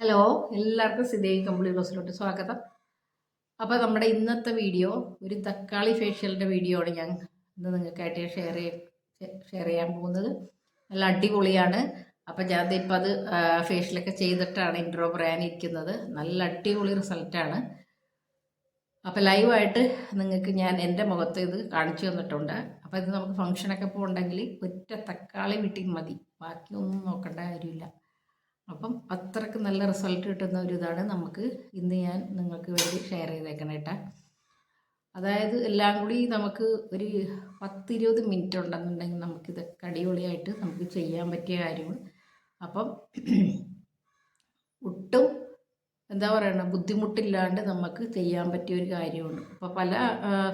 Hello എല്ലാവർക്കും സിദേവി കമ്പിളി ബ്ലോസിലോട്ട് സ്വാഗതം. അപ്പോൾ നമ്മുടെ ഇന്നത്തെ വീഡിയോ ഒരു തക്കാളി ഫേഷ്യലിന്റെ വീഡിയോ ആണ് ഞാൻ ഇന്ന് നിങ്ങൾക്കായിട്ട് ഷെയർ ഷെയർ ചെയ്യാൻ പോകുന്നത്. നല്ല അടിപൊളിയാണ്. അപ്പോൾ ഞാൻ ഇപ്പം അത് ഫേഷ്യലൊക്കെ ചെയ്തിട്ടാണ് ഇൻട്രോ പറയാനിരിക്കുന്നത് നല്ല അടിപൊളി റിസൾട്ടാണ് അപ്പോൾ ലൈവായിട്ട് നിങ്ങൾക്ക് ഞാൻ എന്റെ മുഖത്ത് ഇത് കാണിച്ചു തന്നിട്ടുണ്ട്. അപ്പോൾ ഇത് നമുക്ക് ഫംഗ്ഷനൊക്കെ പോകണമെങ്കിൽ ഒറ്റ തക്കാളി വീട്ടിൽ മതി. ബാക്കിയൊന്നും നോക്കേണ്ട കാര്യമില്ല. അപ്പം അത്രയ്ക്ക് നല്ല റിസൾട്ട് കിട്ടുന്ന ഒരു ഇതാണ് നമുക്ക് ഇന്ന് ഞാൻ നിങ്ങൾക്ക് വേണ്ടി ഷെയർ ചെയ്തേക്കണം കേട്ടാ അതായത് എല്ലാം കൂടി നമുക്ക് ഒരു പത്തിരുപത് മിനിറ്റ് ഉണ്ടെന്നുണ്ടെങ്കിൽ നമുക്കിത് അടിപൊളിയായിട്ട് നമുക്ക് ചെയ്യാൻ പറ്റിയ കാര്യമാണ്. അപ്പം ഒട്ടും എന്താ പറയണ ബുദ്ധിമുട്ടില്ലാണ്ട് നമുക്ക് ചെയ്യാൻ പറ്റിയ ഒരു കാര്യമാണ്. അപ്പോൾ പല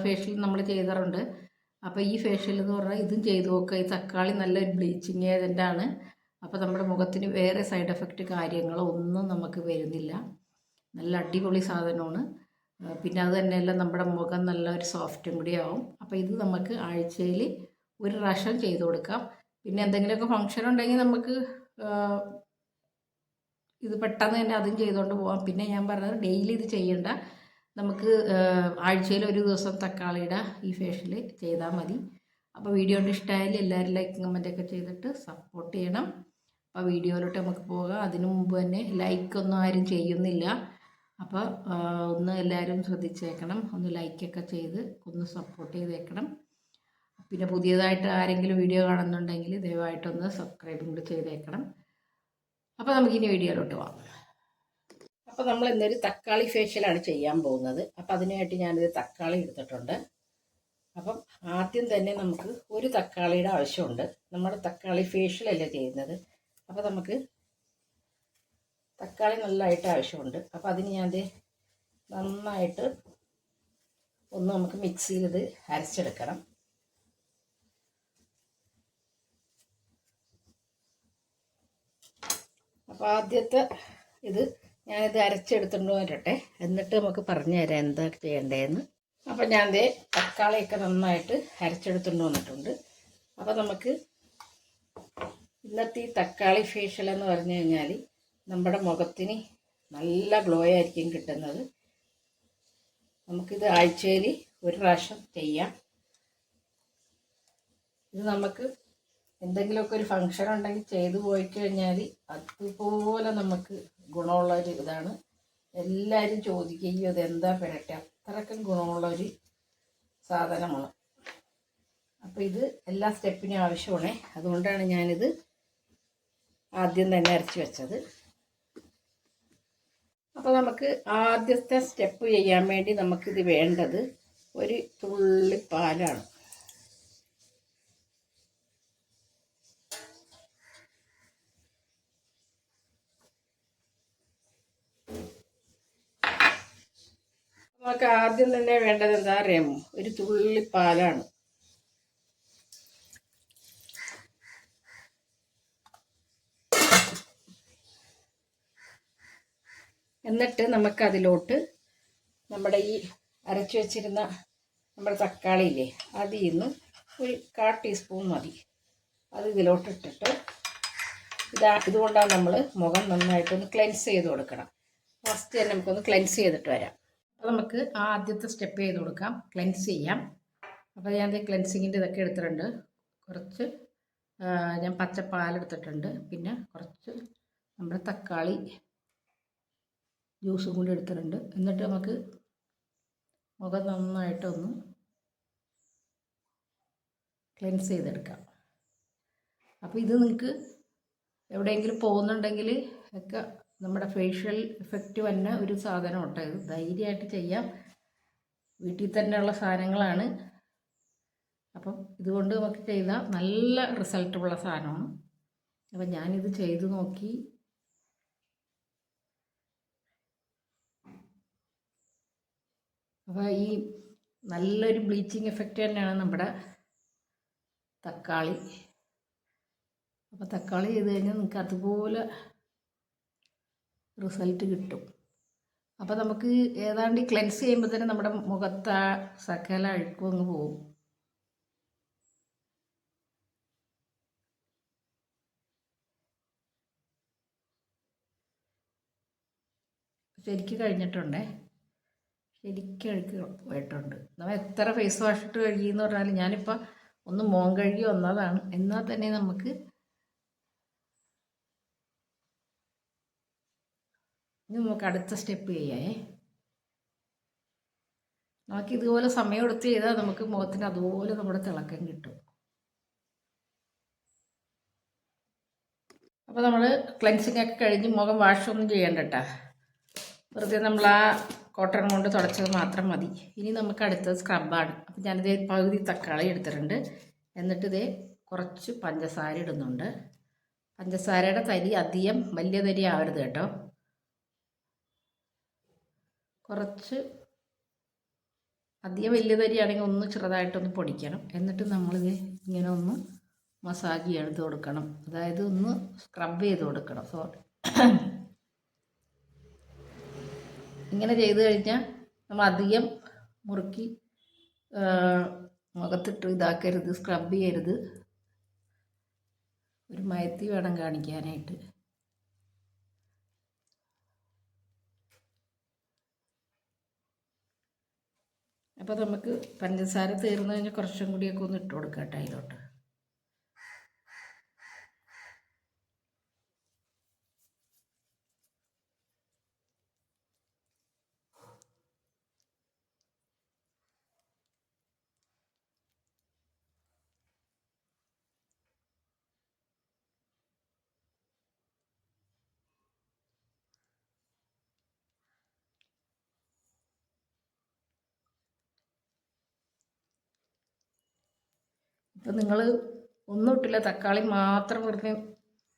ഫേഷ്യൽ നമ്മൾ ചെയ്താറുണ്ട്. അപ്പോൾ ഈ ഫേഷ്യൽ എന്ന് പറഞ്ഞാൽ ഇതും ചെയ്തു നോക്കുക ഈ തക്കാളി നല്ലൊരു ബ്ലീച്ചിങ് ഏജന്റാണ് അപ്പോൾ നമ്മുടെ മുഖത്തിന് വേറെ സൈഡ് എഫക്റ്റ് കാര്യങ്ങളോ ഒന്നും നമുക്ക് വരുന്നില്ല. നല്ല അടിപൊളി സാധനമാണ്. പിന്നെ അത് തന്നെയല്ല നമ്മുടെ മുഖം നല്ല ഒരു സോഫ്റ്റും കൂടി ആവും. അപ്പോൾ ഇത് നമുക്ക് ആഴ്ചയിൽ ഒരു പ്രാവശ്യം ചെയ്ത് കൊടുക്കാം. പിന്നെ എന്തെങ്കിലുമൊക്കെ ഫങ്ഷൻ ഉണ്ടെങ്കിൽ നമുക്ക് ഇത് പെട്ടെന്ന് തന്നെ അതും ചെയ്തുകൊണ്ട് പോകാം പിന്നെ ഞാൻ പറഞ്ഞത് ഡെയിലി ഇത് ചെയ്യണ്ട. നമുക്ക് ആഴ്ചയിൽ ഒരു ദിവസം തക്കാളിയുടെ ഈ ഫേഷ്യൽ ചെയ്താൽ മതി. അപ്പോൾ വീഡിയോ ഇഷ്ടമായാലും എല്ലാവരും ലൈക്ക് കമന്റൊക്കെ ചെയ്തിട്ട് സപ്പോർട്ട് ചെയ്യണം. അപ്പോൾ വീഡിയോയിലോട്ട് നമുക്ക് പോകാം. അതിനു മുമ്പ് തന്നെ ലൈക്ക് ഒന്നും ആരും ചെയ്യുന്നില്ല. അപ്പോൾ ഒന്ന് എല്ലാവരും ശ്രദ്ധിച്ചേക്കണം. ഒന്ന് ലൈക്കൊക്കെ ചെയ്ത് ഒന്ന് സപ്പോർട്ട് ചെയ്തേക്കണം. പിന്നെ പുതിയതായിട്ട് ആരെങ്കിലും വീഡിയോ കാണുന്നുണ്ടെങ്കിൽ ദയവായിട്ടൊന്ന് സബ്സ്ക്രൈബും കൂടി ചെയ്തേക്കണം. അപ്പോൾ നമുക്കിനി വീഡിയോയിലോട്ട് പോകാം. അപ്പോൾ നമ്മൾ ഇന്നൊരു തക്കാളി ഫേഷ്യലാണ് ചെയ്യാൻ പോകുന്നത്. അപ്പോൾ അതിനായിട്ട് ഞാനൊരു തക്കാളി എടുത്തിട്ടുണ്ട്. അപ്പം ആദ്യം തന്നെ നമുക്ക് ഒരു തക്കാളിയുടെ ആവശ്യമുണ്ട്. നമ്മുടെ തക്കാളി ഫേഷ്യലല്ലേ ചെയ്യുന്നത്? അപ്പോൾ നമുക്ക് തക്കാളി നല്ലതായിട്ട് ആവശ്യമുണ്ട്. അപ്പോൾ അതിന് ഞാൻ നന്നായിട്ട് ഒന്ന് നമുക്ക് മിക്സിയിൽ ഇത് അരച്ചെടുക്കണം. അപ്പോൾ ആദ്യത്തെ ഇത് ഞാനിത് അരച്ചെടുത്തുകൊണ്ട് വരട്ടെ. എന്നിട്ട് നമുക്ക് പറഞ്ഞു തരാം എന്താ ചെയ്യേണ്ടതെന്ന്. അപ്പോൾ ഞാൻ ദേ തക്കാളിയൊക്കെ നന്നായിട്ട് അരച്ചെടുത്തുകൊണ്ട് വന്നിട്ടുണ്ട്. അപ്പോൾ നമുക്ക് ഇന്നത്തെ ഈ തക്കാളി ഫേഷ്യൽ എന്ന് പറഞ്ഞു കഴിഞ്ഞാൽ നമ്മുടെ മുഖത്തിന് നല്ല ഗ്ലോ ആയിരിക്കും കിട്ടുന്നത്. നമുക്കിത് ആഴ്ചയിൽ ഒരു പ്രാവശ്യം ചെയ്യാം. ഇത് നമുക്ക് എന്തെങ്കിലുമൊക്കെ ഒരു ഫങ്ഷൻ ഉണ്ടെങ്കിൽ ചെയ്തു പോയി കഴിഞ്ഞാൽ അതുപോലെ നമുക്ക് ഗുണമുള്ള ഒരു ഇതാണ്. എല്ലാവരും ചോദിക്കുകയോ അതെന്താ പെരട്ടെ? അത്രക്കും ഗുണമുള്ള ഒരു സാധനമാണ്. അപ്പോൾ ഇത് എല്ലാ സ്റ്റെപ്പിനും ആവശ്യമാണ്. അതുകൊണ്ടാണ് ഞാനിത് ആദ്യം തന്നെ അരച്ച് വെച്ചത്. അപ്പോൾ നമുക്ക് ആദ്യത്തെ സ്റ്റെപ്പ് ചെയ്യാൻ വേണ്ടി നമുക്കിത് വേണ്ടത് ഒരു തുള്ളി പാലാണ്. നമുക്ക് ആദ്യം തന്നെ വേണ്ടത് എന്താ അറിയാമോ? ഒരു തുള്ളി പാലാണ്. എന്നിട്ട് നമുക്കതിലോട്ട് നമ്മുടെ ഈ അരച്ചു വെച്ചിരുന്ന നമ്മുടെ തക്കാളി ഇല്ലേ അതിൽ നിന്ന് ഒരു കാ ടീസ്പൂൺ മതി. അത് ഇതിലോട്ട് ഇട്ടിട്ട് ഇതാ ഇതുകൊണ്ടാണ് നമ്മൾ മുഖം നന്നായിട്ടൊന്ന് ക്ലെൻസ് ചെയ്ത് കൊടുക്കണം. ഫസ്റ്റ് തന്നെ നമുക്കൊന്ന് ക്ലെൻസ് ചെയ്തിട്ട് വരാം. അപ്പോൾ നമുക്ക് ആ ആദ്യത്തെ സ്റ്റെപ്പ് ചെയ്ത് കൊടുക്കാം. ക്ലെൻസ് ചെയ്യാം. അപ്പോൾ ഞാൻ ക്ലെൻസിങ്ങിന്റെ ഇതൊക്കെ എടുത്തിട്ടുണ്ട്. കുറച്ച് ഞാൻ പച്ചപ്പാലെടുത്തിട്ടുണ്ട്. പിന്നെ കുറച്ച് നമ്മുടെ തക്കാളി ജ്യൂസും കൂടി എടുത്തിട്ടുണ്ട്. എന്നിട്ട് നമുക്ക് മുഖം നന്നായിട്ടൊന്ന് ക്ലെൻസ് ചെയ്തെടുക്കാം. അപ്പോൾ ഇത് നിങ്ങൾക്ക് എവിടെയെങ്കിലും പോകുന്നുണ്ടെങ്കിൽ ഒക്കെ നമ്മുടെ ഫേഷ്യൽ എഫക്റ്റ് വന്ന ഒരു സാധനം കേട്ടോ ഇത്. ധൈര്യമായിട്ട് ചെയ്യാം. വീട്ടിൽ തന്നെയുള്ള സാധനങ്ങളാണ്. അപ്പം ഇതുകൊണ്ട് നമുക്ക് ചെയ്താൽ നല്ല റിസൾട്ടുള്ള സാധനമാണ്. അപ്പം ഞാനിത് ചെയ്തു നോക്കി അപ്പോൾ ഈ നല്ലൊരു ബ്ലീച്ചിങ് എഫക്റ്റ് തന്നെയാണ് നമ്മുടെ തക്കാളി. അപ്പോൾ തക്കാളി ചെയ്ത് കഴിഞ്ഞാൽ നിങ്ങൾക്ക് അതുപോലെ റിസൾട്ട് കിട്ടും. അപ്പോൾ നമുക്ക് ഏതാണ്ട് ക്ലെൻസ് ചെയ്യുമ്പോൾ തന്നെ നമ്മുടെ മുഖത്ത് സകല അഴുക്കും അങ്ങ് പോവും. ശരിക്ക് കഴിഞ്ഞിട്ടുണ്ടേ? ശരിക്കും അഴുക്ക് പോയിട്ടുണ്ട് നമ്മൾ എത്ര ഫേസ് വാഷ് ഇട്ട് കഴുകിയെന്ന് പറഞ്ഞാലും ഞാനിപ്പോൾ ഒന്ന് മോൻ കഴുകി വന്നതാണ്. എന്നാൽ തന്നെ നമുക്ക് ഇനി നമുക്ക് അടുത്ത സ്റ്റെപ്പ് ചെയ്യാമേ നമുക്ക് ഇതുപോലെ സമയം എടുത്ത് ചെയ്താൽ നമുക്ക് മുഖത്തിന് അതുപോലെ നമ്മുടെ തിളക്കം കിട്ടും. അപ്പോൾ നമ്മൾ ക്ലെൻസിങ് ഒക്കെ കഴിഞ്ഞ് മുഖം വാഷൊന്നും ചെയ്യണ്ട കേട്ടോ വെറുതെ നമ്മൾ ആ കോട്ടൺ കൊണ്ട് തുടച്ചത് മാത്രം മതി. ഇനി നമുക്ക് അടുത്തത് സ്ക്രബാണ് അപ്പം ഞാനിത് പകുതി തക്കാളി എടുത്തിട്ടുണ്ട്. എന്നിട്ട് ഇതേ കുറച്ച് പഞ്ചസാര ഇടുന്നുണ്ട്. പഞ്ചസാരയുടെ തരി അധികം വലിയ തരി ആവരുത് കേട്ടോ. കുറച്ച് അധികം വലിയ തരിയാണെങ്കിൽ ഒന്ന് ചെറുതായിട്ടൊന്ന് പൊടിക്കണം. എന്നിട്ട് നമ്മളിത് ഇങ്ങനെ ഒന്ന് മസാജ് ചെയ്ത് കൊടുക്കണം. അതായത് ഒന്ന് സ്ക്രബ് ചെയ്ത് കൊടുക്കണം. സോറി. ഇങ്ങനെ ചെയ്ത് കഴിഞ്ഞാൽ നമ്മൾ അധികം മുറുക്കി മുഖത്തിട്ട് ഇതാക്കരുത് സ്ക്രബ് ചെയ്യരുത്. ഒരു മയത്തി വേണം കാണിക്കാനായിട്ട്. അപ്പോൾ നമുക്ക് പഞ്ചസാര തീർന്നു കഴിഞ്ഞാൽ കുറച്ചും കൂടിയൊക്കെ ഒന്ന് ഇട്ട് കൊടുക്കാം കേട്ടോ അതിലോട്ട് ഇപ്പം നിങ്ങൾ ഒന്നും ഇട്ടില്ല. തക്കാളി മാത്രം വെറുതെ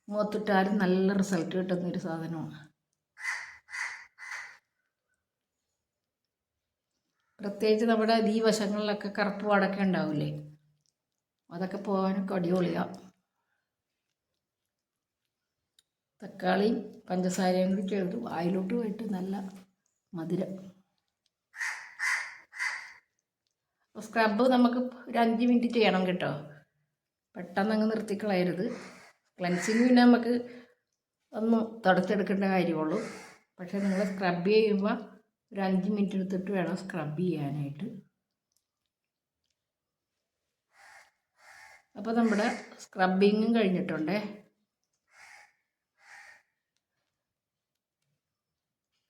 മുഖത്തിട്ടാലും നല്ല റിസൾട്ട് കിട്ടുന്ന ഒരു സാധനമാണ്. പ്രത്യേകിച്ച് നമ്മുടെ ഈ വശങ്ങളിലൊക്കെ കറുപ്പ് പാടൊക്കെ ഉണ്ടാവില്ലേ? അതൊക്കെ പോകാനൊക്കെ അടിപൊളിയാണ് തക്കാളിയും പഞ്ചസാരയും കൂടി ചേർത്ത് വായിലോട്ട് പോയിട്ട് നല്ല മധുരം. സ്ക്രബ് നമുക്ക് ഒരു അഞ്ച് മിനിറ്റ് ചെയ്യണം കേട്ടോ. പെട്ടെന്ന് അങ്ങ് നിർത്തിക്കളയരുത്. ക്ലൻസിങ് പിന്നെ നമുക്ക് ഒന്ന് തുടച്ചെടുക്കേണ്ട കാര്യമുള്ളൂ. പക്ഷേ നിങ്ങൾ സ്ക്രബ് ചെയ്യുമ്പോൾ ഒരു അഞ്ച് മിനിറ്റ് എടുത്തിട്ട് വേണം സ്ക്രബ് ചെയ്യാനായിട്ട്. അപ്പോൾ നമ്മുടെ സ്ക്രബിങ്ങും കഴിഞ്ഞിട്ടുണ്ടേ.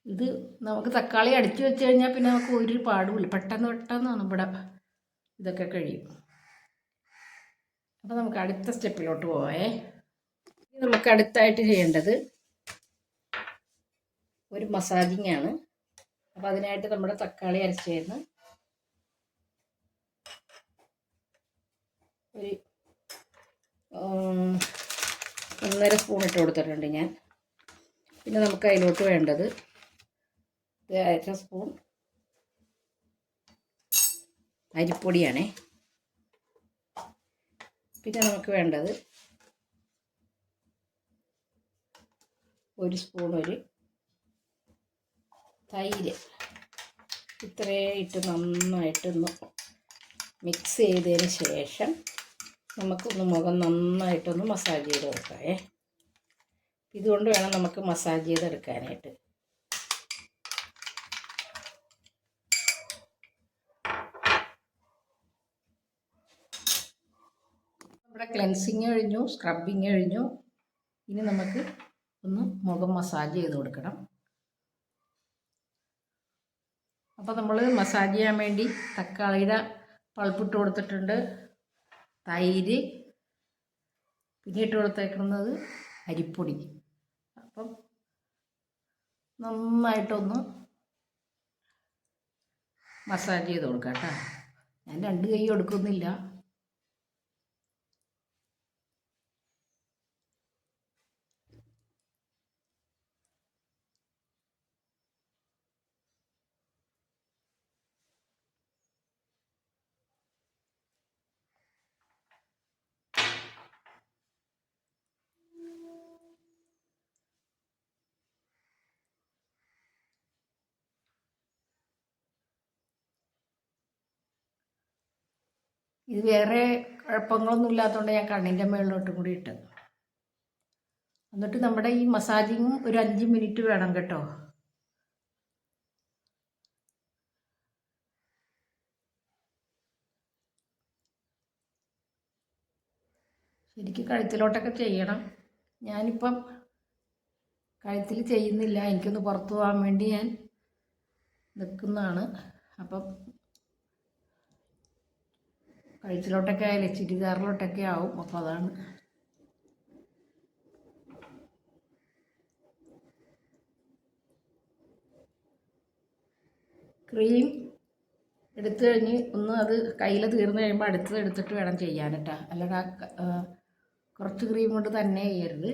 ഇത് നമുക്ക് തക്കാളി അടിച്ചു വെച്ച് കഴിഞ്ഞാൽ പിന്നെ നമുക്ക് ഒരു പാടുമില്ല പെട്ടെന്ന് പെട്ടെന്നാണ് ഇവിടെ ഇതൊക്കെ കഴിയും. അപ്പോൾ നമുക്ക് അടുത്ത സ്റ്റെപ്പിലോട്ട് പോവേ. നമുക്ക് അടുത്തായിട്ട് ചെയ്യേണ്ടത് ഒരു മസാജിങ് ആണ്. അപ്പോൾ അതിനായിട്ട് നമ്മുടെ തക്കാളി അരച്ചേർന്ന് ഒരു ഒന്നര സ്പൂൺ ഇട്ട് കൊടുത്തിട്ടുണ്ട് ഞാൻ. പിന്നെ നമുക്ക് അതിലോട്ട് വേണ്ടത് അര സ്പൂൺ അരിപ്പൊടിയാണേ. പിന്നെ നമുക്ക് വേണ്ടത് ഒരു സ്പൂൺ ഒരു തൈര്. ഇത്രയും ഇട്ട് നന്നായിട്ടൊന്ന് മിക്സ് ചെയ്തതിന് ശേഷം നമുക്കൊന്ന് മുഖം നന്നായിട്ടൊന്ന് മസാജ് ചെയ്ത് കൊടുക്കാമേ. ഇതുകൊണ്ട് വേണം നമുക്ക് മസാജ് ചെയ്തെടുക്കാനായിട്ട്. ക്ലെൻസിങ് കഴിഞ്ഞു സ്ക്രബിങ് കഴിഞ്ഞു. ഇനി നമുക്ക് ഒന്ന് മുഖം മസാജ് ചെയ്ത് കൊടുക്കണം. അപ്പോൾ നമ്മൾ മസാജ് ചെയ്യാൻ വേണ്ടി തക്കാളിയുടെ പൾപ്പിട്ട് കൊടുത്തിട്ടുണ്ട്. തൈര്. പിന്നെ ഇട്ട് കൊടുത്തേക്കുന്നത് അരിപ്പൊടി. അപ്പം നന്നായിട്ടൊന്ന് മസാജ് ചെയ്ത് കൊടുക്കാം കേട്ടോ. ഞാൻ രണ്ട് കൈ കൊടുക്കുന്നില്ല ഇത് വേറെ കുഴപ്പങ്ങളൊന്നും ഇല്ലാത്തതുകൊണ്ട് ഞാൻ കണ്ണിന്റെ മുകളിലോട്ടും കൂടി ഇട്ട് എന്നിട്ട് നമ്മുടെ ഈ മസാജിങ്ങും ഒരു അഞ്ച് മിനിറ്റ് വേണം കേട്ടോ. ശരിക്കും കഴുത്തിലോട്ടൊക്കെ ചെയ്യണം. ഞാനിപ്പം കഴുത്തിൽ ചെയ്യുന്നില്ല. എനിക്കൊന്ന് പുറത്തു പോകാൻ വേണ്ടി ഞാൻ നിൽക്കുന്നതാണ്. അപ്പം കഴുത്തിലോട്ടൊക്കെ ആയാലേ ചുരിദാറിലോട്ടൊക്കെ ആവും. അപ്പോൾ അതാണ്. ക്രീം എടുത്തു കഴിഞ്ഞ് ഒന്ന് അത് കയ്യിൽ തീർന്നു കഴിയുമ്പോൾ അടുത്തത് എടുത്തിട്ട് വേണം ചെയ്യാൻ കേട്ടോ. അല്ലാതെ കുറച്ച് ക്രീം കൊണ്ട് തന്നെ ചെയ്യരുത്.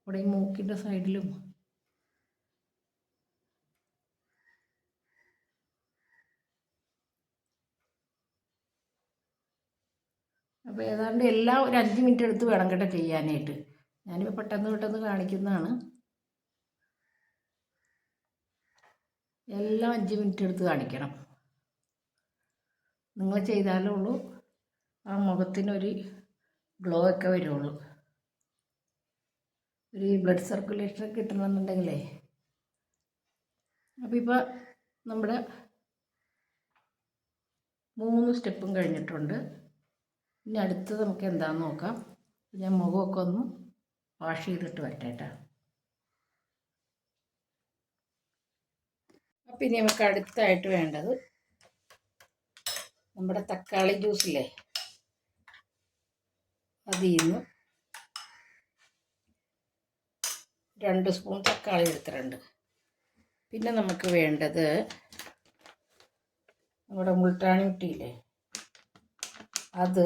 ഇവിടെ ഈ മൂക്കിന്റെ സൈഡിലും അപ്പോൾ ഏതാണ്ട് എല്ലാം ഒരു അഞ്ച് മിനിറ്റ് എടുത്ത് വേണം കേട്ടോ ചെയ്യാനായിട്ട്. ഞാനിപ്പോൾ പെട്ടെന്ന് പെട്ടെന്ന് കാണിക്കുന്നതാണ്. എല്ലാം അഞ്ച് മിനിറ്റ് എടുത്ത് കാണിക്കണം. നിങ്ങൾ ചെയ്താലേ ഉള്ളൂ. ആ മുഖത്തിനൊരു ഗ്ലോ ഒക്കെ വരുള്ളൂ ഒരു ബ്ലഡ് സർക്കുലേഷൻ കിട്ടണമെന്നുണ്ടെങ്കിലേ. അപ്പോൾ ഇപ്പോൾ നമ്മുടെ മൂന്ന് സ്റ്റെപ്പും കഴിഞ്ഞിട്ടുണ്ട്. ഇനി അടുത്തത് നമുക്ക് എന്താണെന്ന് നോക്കാം. ഞാൻ മുഖമൊക്കെ ഒന്ന് വാഷ് ചെയ്തിട്ട് വരട്ടെ അപ്പം ഇനി നമുക്ക് അടുത്തായിട്ട് വേണ്ടത് നമ്മുടെ തക്കാളി ജ്യൂസില്ലേ അതിൽ നിന്ന് രണ്ട് സ്പൂൺ തക്കാളി എടുത്തിട്ടുണ്ട്. പിന്നെ നമുക്ക് വേണ്ടത് നമ്മുടെ മുൾട്ടാണി മുട്ടിയില്ലേ അത്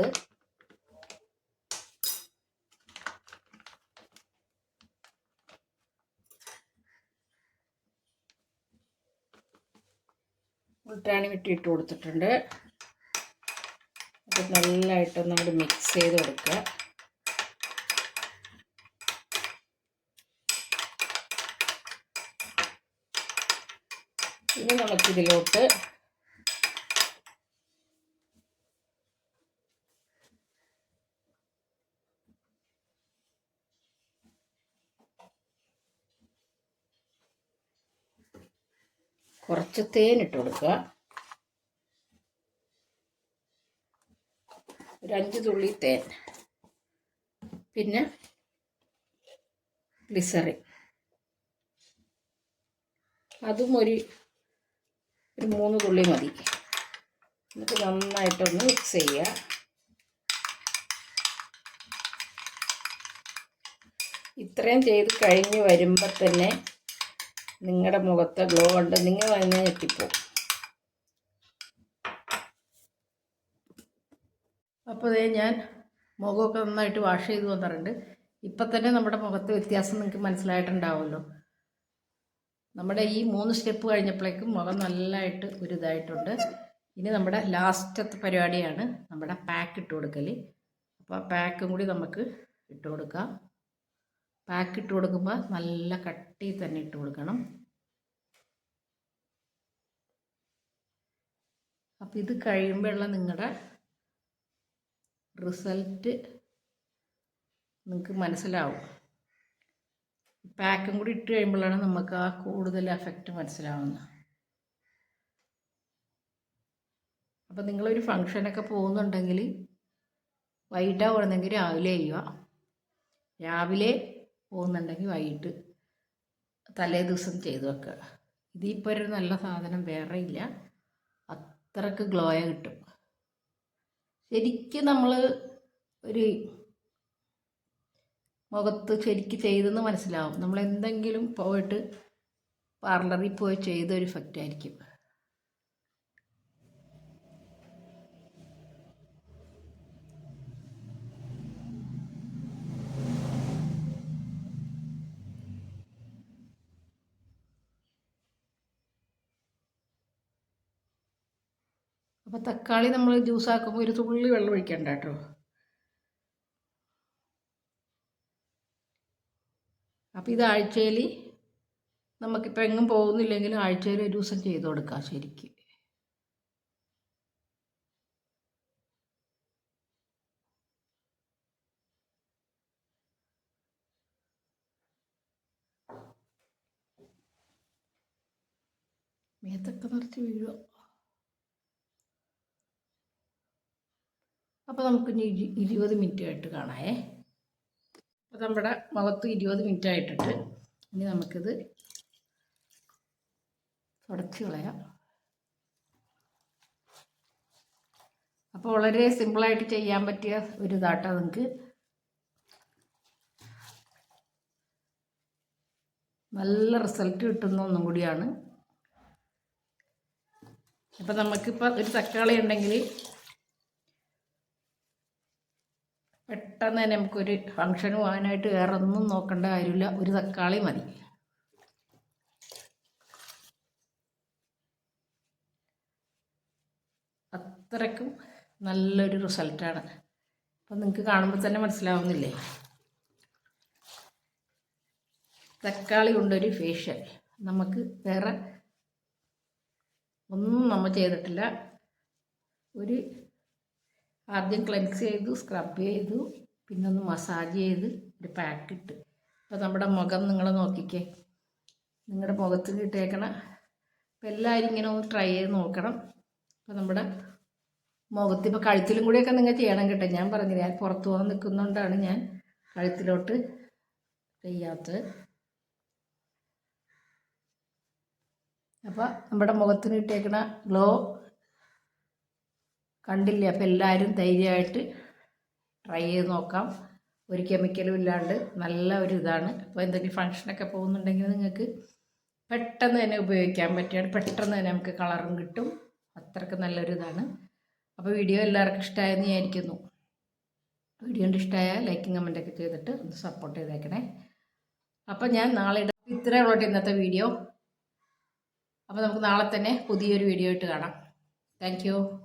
മുൾട്ടാണി വെട്ടി ഇട്ട് കൊടുത്തിട്ടുണ്ട്. അത് നല്ലതായിട്ടൊന്നും കൂടി മിക്സ് ചെയ്ത് കൊടുക്കുക. ഇനി നമുക്കിതിലോട്ട് കുറച്ച് തേൻ ഇട്ട് കൊടുക്കുക. ഒരു അഞ്ച് തുള്ളി തേൻ. പിന്നെ ഗ്ലിസറിൻ അതും ഒരു ഒരു മൂന്ന് തുള്ളി മതി. എന്നിട്ട് നന്നായിട്ടൊന്ന് മിക്സ് ചെയ്യുക. ഇത്രയും ചെയ്ത് കഴിഞ്ഞ് വരുമ്പോൾ തന്നെ നിങ്ങളുടെ മുഖത്തെ ഗ്ലോ കണ്ട് നിങ്ങൾ തന്നെ ഞെട്ടിപ്പോവും അപ്പോൾ ഇതേ ഞാൻ മുഖമൊക്കെ നന്നായിട്ട് വാഷ് ചെയ്തു വന്നിട്ടുണ്ട്. ഇപ്പം തന്നെ നമ്മുടെ മുഖത്ത് വ്യത്യാസം നിങ്ങൾക്ക് മനസ്സിലായിട്ടുണ്ടാവുമല്ലോ. നമ്മുടെ ഈ മൂന്ന് സ്റ്റെപ്പ് കഴിഞ്ഞപ്പോഴേക്കും മുഖം നല്ലതായിട്ട് ഒരു ഇതായിട്ടുണ്ട്. ഇനി നമ്മുടെ ലാസ്റ്റത്തെ പരിപാടിയാണ് നമ്മുടെ പാക്ക് ഇട്ട് കൊടുക്കൽ അപ്പോൾ ആ പാക്കും കൂടി നമുക്ക് ഇട്ട് കൊടുക്കാം. പാക്ക് ഇട്ട് കൊടുക്കുമ്പോൾ നല്ല കട്ടി തന്നെ ഇട്ട് കൊടുക്കണം. അപ്പം ഇത് കഴിയുമ്പോഴുള്ള നിങ്ങളുടെ റിസൾട്ട് നിങ്ങൾക്ക് മനസ്സിലാവും. പാക്കും കൂടി ഇട്ട് കഴിയുമ്പോഴാണ് നമുക്ക് ആ കൂടുതൽ എഫക്റ്റ് മനസ്സിലാവുന്നത്. അപ്പം നിങ്ങളൊരു ഫങ്ഷനൊക്കെ പോകുന്നുണ്ടെങ്കിൽ വൈകിട്ടാണ് വൈകിട്ടാവുകയാണെങ്കിൽ രാവിലെ ചെയ്യുക. രാവിലെ പോകുന്നുണ്ടെങ്കിൽ വൈകിട്ട് തലേ ദിവസം ചെയ്ത് വെക്കുക. ഇതിപ്പോൾ ഒരു നല്ല സാധനം വേറെ ഇല്ല. അത്രയ്ക്ക് ഗ്ലോയ കിട്ടും. ശരിക്കും നമ്മൾ ഒരു മുഖത്ത് ശരിക്ക് ചെയ്തെന്ന് മനസ്സിലാവും. നമ്മൾ എന്തെങ്കിലും പോയിട്ട് പാർലറിൽ പോയി ചെയ്ത ഒരു അപ്പോൾ തക്കാളി നമ്മൾ ജ്യൂസ് ആക്കുമ്പോൾ ഒരു തുള്ളി വെള്ളം ഒഴിക്കണ്ട കേട്ടോ. അപ്പോൾ ഇത് ആഴ്ചയിൽ നമുക്കിപ്പോൾ എങ്ങും പോകുന്നില്ലെങ്കിലും ആഴ്ചയിൽ ഒരു ദിവസം ചെയ്ത് കൊടുക്കാം ശരിക്കും. മേത്തൊക്കെ നിറച്ച് വീഴുക അപ്പോൾ നമുക്കിനി ഇരു ഇരുപത് മിനിറ്റ് ആയിട്ട് കാണാമേ അപ്പോൾ നമ്മുടെ മുഖത്ത് ഇരുപത് മിനിറ്റ് ആയിട്ടിട്ട് ഇനി നമുക്കിത് തുടച്ച് കളയാം. അപ്പോൾ വളരെ സിമ്പിളായിട്ട് ചെയ്യാൻ പറ്റിയ ഒരു ഇതാട്ടോ നിങ്ങൾക്ക് നല്ല റിസൾട്ട് കിട്ടുന്ന ഒന്നും കൂടിയാണ്. അപ്പം നമുക്കിപ്പോൾ ഒരു തക്കാളി ഉണ്ടെങ്കിൽ പെട്ടെന്ന് തന്നെ നമുക്കൊരു ഫങ്ഷന് പോകാനായിട്ട് വേറെ ഒന്നും നോക്കേണ്ട കാര്യമില്ല. ഒരു തക്കാളി മതി. അത്രയ്ക്കും നല്ലൊരു റിസൾട്ടാണ് അപ്പം നിങ്ങൾക്ക് കാണുമ്പോൾ തന്നെ മനസ്സിലാവുന്നില്ലേ? തക്കാളി കൊണ്ടൊരു ഫേഷ്യൽ നമുക്ക് വേറെ ഒന്നും നമ്മൾ ചെയ്തിട്ടില്ല. ഒരു ആദ്യം ക്ലെൻസ് ചെയ്തു സ്ക്രബ് ചെയ്തു പിന്നെ ഒന്ന് മസാജ് ചെയ്ത് ഒരു പാക്ക് ഇട്ട്. അപ്പോൾ നമ്മുടെ മുഖം നിങ്ങൾ നോക്കിക്കേ. നിങ്ങളുടെ മുഖത്ത് കിട്ടിയേക്കണ അപ്പം എല്ലാവരും ഇങ്ങനെ ഒന്ന് ട്രൈ ചെയ്ത് നോക്കണം. അപ്പോൾ നമ്മുടെ മുഖത്ത് ഇപ്പോൾ കഴുത്തിലും കൂടിയൊക്കെ നിങ്ങൾ ചെയ്യണം കേട്ടോ. ഞാൻ പറഞ്ഞില്ല ഞാൻ പുറത്ത് പോകാൻ നിൽക്കുന്നതുകൊണ്ടാണ് ഞാൻ കഴുത്തിലോട്ട് ചെയ്യാത്തത്. അപ്പോൾ നമ്മുടെ മുഖത്തിന് ഇട്ടേക്കണ ഗ്ലോ കണ്ടില്ലേ? അപ്പോൾ എല്ലാവരും ധൈര്യമായിട്ട് ട്രൈ ചെയ്ത് നോക്കാം. ഒരു കെമിക്കലും ഇല്ലാണ്ട് നല്ല ഒരു ഇതാണ്. അപ്പോൾ എന്തെങ്കിലും ഫങ്ഷനൊക്കെ പോകുന്നുണ്ടെങ്കിൽ നിങ്ങൾക്ക് പെട്ടെന്ന് തന്നെ ഉപയോഗിക്കാൻ പറ്റിയാണ് പെട്ടെന്ന് തന്നെ നമുക്ക് കളറും കിട്ടും. അത്രയ്ക്ക് നല്ലൊരു ഇതാണ്. അപ്പോൾ വീഡിയോ എല്ലാവർക്കും ഇഷ്ടമായെന്ന് വിചാരിക്കുന്നു. വീഡിയോ കൊണ്ട് ഇഷ്ടമായ ലൈക്കും കമന്റൊക്കെ ചെയ്തിട്ട് ഒന്ന് സപ്പോർട്ട് ചെയ്തേക്കണേ. അപ്പോൾ ഞാൻ നാളെ ഇത്രയേ ഉള്ളൂ ഇന്നത്തെ വീഡിയോ അപ്പോൾ നമുക്ക് നാളെ തന്നെ പുതിയൊരു വീഡിയോ ആയിട്ട് കാണാം. താങ്ക്